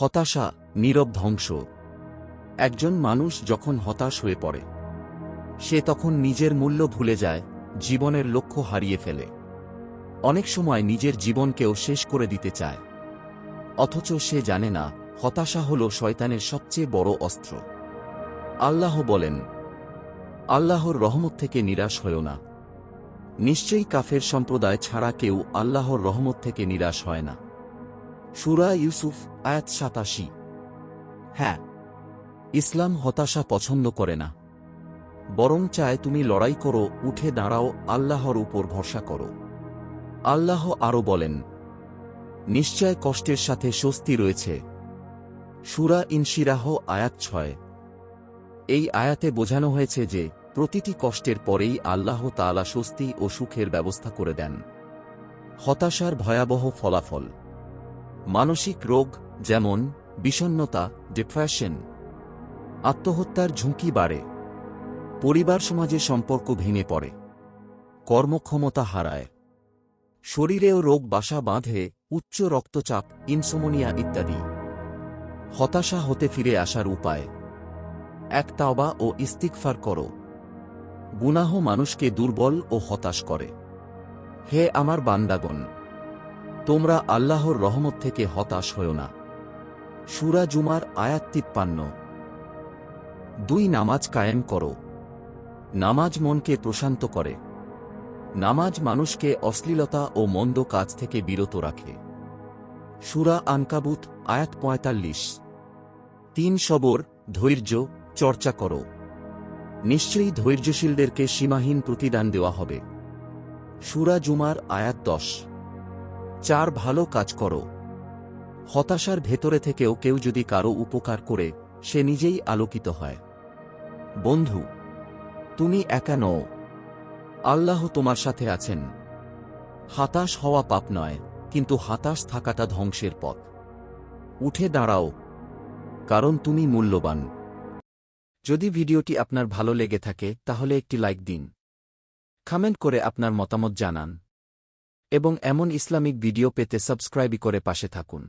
হতাশা, নীরব ধ্বংস। একজন মানুষ যখন হতাশ হয়ে পড়ে, সে তখন নিজের মূল্য ভুলে যায়, জীবনের লক্ষ্য হারিয়ে ফেলে। অনেক সময় নিজের জীবনকেও শেষ করে দিতে চায়। অথচ সে জানে না, হতাশা হল শয়তানের সবচেয়ে বড় অস্ত্র। আল্লাহ বলেন, আল্লাহর রহমত থেকে নিরাশ হয়েও না। নিশ্চয়ই কাফের সম্প্রদায় ছাড়া কেউ আল্লাহর রহমত থেকে নিরাশ হয় না। সুরা ইউসুফ, আয়াত সাতাশি। হ্যাঁ ইসলাম হতাশা পছন্দ করে না। বরং চায় তুমি লড়াই করো, উঠে দাঁড়াও, আল্লাহর উপর ভরসা করো। আল্লাহ আরও বলেন, নিশ্চয় কষ্টের সাথে স্বস্তি রয়েছে। সুরা ইনশিরাহ, আয়াত ছয়। এই আয়াতে বোঝানো হয়েছে যে, প্রতিটি কষ্টের পরেই আল্লাহ তাআলা স্বস্তি ও সুখের ব্যবস্থা করে দেন। হতাশার ভয়াবহ ফলাফল। মানসিক রোগ, যেমন বিষণ্নতা ডিপ্রেশন, আত্মহত্যার ঝুঁকি বাড়ে। পরিবার সমাজে সম্পর্ক ভেঙে পড়ে। কর্মক্ষমতা হারায়। শরীরেও রোগ বাসা বাঁধে, উচ্চ রক্তচাপ, ইনসোমোনিয়া ইত্যাদি। হতাশা হতে ফিরে আসার উপায়। এক তাওবা ও ইস্তিকফার করো। গুনাহ মানুষকে দুর্বল ও হতাশ করে। হে আমার বান্দাগণ! তোমরা আল্লাহর রহমত থেকে হতাশ হও না। সুরা জুমার আয়াত তিপ্পান্ন। দুই, নামাজ কায়েম করো। নামাজ মনকে প্রশান্ত করে। নামাজ মানুষকে অশ্লীলতা ও মন্দ কাজ থেকে বিরত রাখে। সুরা আনকাবুত, আয়াত পঁয়তাল্লিশ। তিন, সবর, ধৈর্য, চর্চা করো। নিশ্চয়ই ধৈর্যশীলদেরকে সীমাহীন প্রতিদান দেওয়া হবে। সুরা জুমার আয়াত দশ। চার ভালো কাজ করো। হতাশার ভেতরে থেকেও কেউ যদি কারও উপকার করে, সে নিজেই আলোকিত হয়। বন্ধু, তুমি একা নও। আল্লাহ তোমার সাথে আছেন। হাতাশ হওয়া পাপ নয়, কিন্তু হাতাশ থাকাটা ধ্বংসের পথ। উঠে দাঁড়াও, কারণ তুমি মূল্যবান। যদি ভিডিওটি আপনার ভালো লেগে থাকে, তাহলে একটি লাইক দিন। কমেন্ট করে আপনার মতামত জানান। এবং এমন ইসলামিক ভিডিও পেতে সাবস্ক্রাইবই করে পাশে থাকুন।